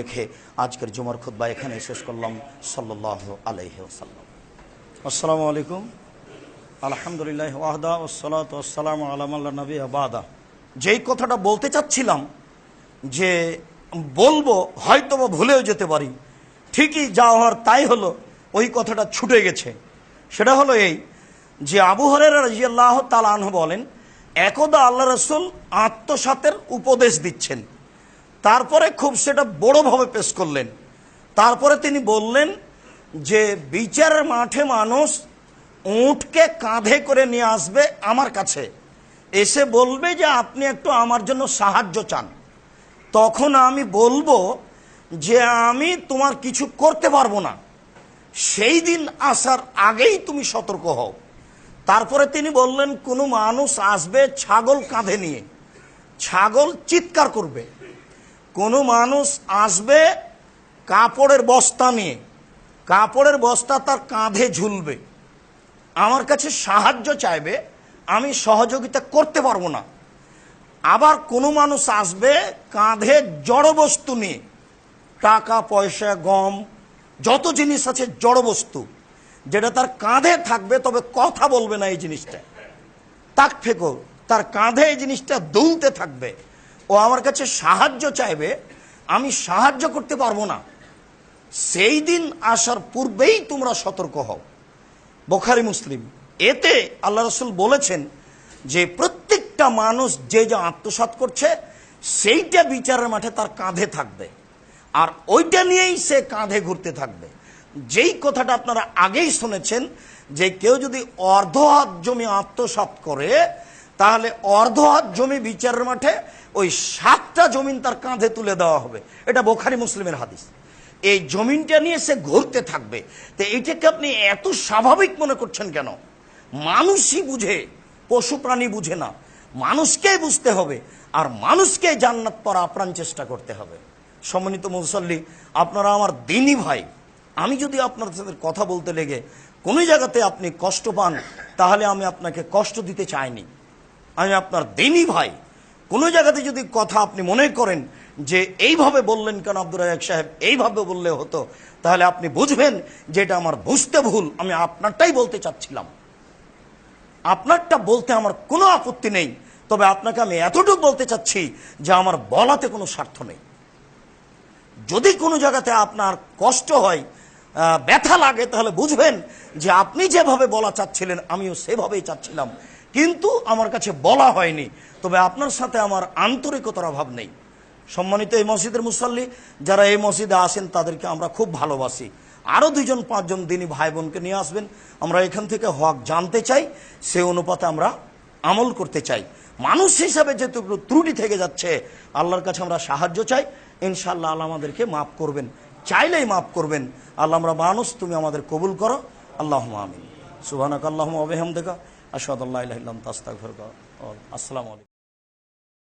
রেখে আজকের জুমার খুদ্া এখানে শেষ করলাম। সাল্লাহ আলহি ওসাল্লাম আসসালামু আলাইকুম। আলহামদুলিল্লাহ ওয়াহদা ওসলাত ওসালাম আলামাল্লা নবী আবাদা যেই কথাটা বলতে চাচ্ছিলাম যে বলব হয়তো বা ভুলেও যেতে পারি, ঠিকই যা হওয়ার তাই হলো, ওই কথাটা ছুটে গেছে। সেটা হলো এই যে আবু হরের রাজিয়াল্লাহ তালাহ বলেন, একদা আল্লাহ রসুল আত্মসাতের উপদেশ দিচ্ছেন। তারপরে খুব সেটা বড়ভাবে পেশ করলেন। তারপরে তিনি বললেন যে, বিচারের মাঠে মানুষ উঁটকে কাঁধে করে নিয়ে আসবে আমার কাছে। এসে বলবে যে, আপনি একটু আমার জন্য সাহায্য চান। তখন আমি বলব যে, আমি তোমার কিছু করতে পারব না। সেই দিন আসার আগেই তুমি সতর্ক হও। তারপরে তিনি বললেন, কোনো মানুষ আসবে ছাগল কাঁধে নিয়ে। ছাগল চিৎকার করবে। কোনো মানুষ আসবে কাপড়ের বস্তা নিয়ে। কাপড়ের বস্তা তার কাঁধে ঝুলবে। আমার কাছে সাহায্য চাইবে, আমি সহযোগিতা করতে পারব না। আবার কোনো মানুষ আসবে কাঁধে জড়বস্তু নিয়ে। টাকা, পয়সা, গম, যত জিনিস আছে জড়বস্তু যেটা তার কাঁধে থাকবে, তবে কথা বলবে না এই জিনিসটা। তাক ফেকো, তার কাঁধে এই জিনিসটা দুলতে থাকবে। ও আমার কাছে সাহায্য চাইবে, আমি সাহায্য করতে পারব না। সেই দিন আসার পূর্বেই তোমরা সতর্ক হও। বোখারি মুসলিম, এতে আল্লাহ রসুল বলেছেন যে প্রত্যেকটা মানুষ যে যা আত্মসাত করছে, সেইটা বিচারের মাঠে তার কাঁধে থাকবে। আর ওইটা নিয়েই সে কাঁধে ঘুরতে থাকবে। যেই কথাটা আপনারা আগেই শুনেছেন, যে কেউ যদি অর্ধ হাত জমি আত্মসাত করে তাহলে অর্ধ হাত জমি বিচারের মাঠে ওই সাতটা জমিন তার কাঁধে তুলে দেওয়া হবে। এটা বোখারি মুসলিমের হাদিস। এই জমিনটা নিয়ে সে ঘুরতে থাকবে। তো এটাকে আপনি এত স্বাভাবিক মনে করছেন কেন? মানুষই বুঝে, পশু প্রাণী বুঝে না। মানুষকেই বুঝতে হবে আর মানুষকে জান্নাত পর আপ্রাণ চেষ্টা করতে হবে। সম্মানিত মুসল্লি, আপনারা আমার দিনই ভাই, আমি যদি আপনার সাথে কথা বলতে লেগে কোনো জায়গাতে আপনি কষ্ট পান, তাহলে আমি আপনাকে কষ্ট দিতে চাইনি। আমি আপনার দিনই ভাই। কোনো জায়গাতে যদি কথা আপনি মনে করেন যে এইভাবে বললেন কেন আব্দুর রাজাক সাহেব, এইভাবে বললে হতো, তাহলে আপনি বুঝবেন যে এটা আমার বুঝতে ভুল, আমি আপনারটাই বলতে চাচ্ছিলাম। আপনারটা বলতে আমার কোনো আপত্তি নেই, তবে আপনাকে আমি এতটুকু বলতে চাচ্ছি যে আমার বলাতে কোনো স্বার্থ নেই। যদি কোনো জায়গাতে আপনার কষ্ট হয় ব্যথা লাগে, তাহলে বুঝবেন যে আপনি যেভাবে বলা চাচ্ছিলেন, আমিও সেভাবেই চাচ্ছিলাম। কিন্তু আমার কাছে বলা হয়নি। তবে আপনার সাথে আমার আন্তরিকতার অভাব নেই। সম্মানিত এই মসজিদের মুসল্লি, যারা এই মসজিদে আসেন, তাদেরকে আমরা খুব ভালোবাসি। আরও দুজন পাঁচজন দিনই ভাই বোনকে নিয়ে আসবেন। আমরা এখান থেকে হক জানতে চাই, সে অনুপাতে আমরা আমল করতে চাই। মানুষ হিসাবে যেটুকু ত্রুটি থেকে যাচ্ছে, আল্লাহর কাছে আমরা সাহায্য চাই। ইনশাল্লাহ আল্লাহ আমাদেরকে মাফ করবেন। চাইলেই মাফ করবেন। আল্লাহ, আমরা মানুষ, তুমি আমাদের কবুল করো। আল্লাহ আমিন। সুবানাক আল্লাহ আবেহাম দেখা আসাদ আল্লাহ তাস্তাক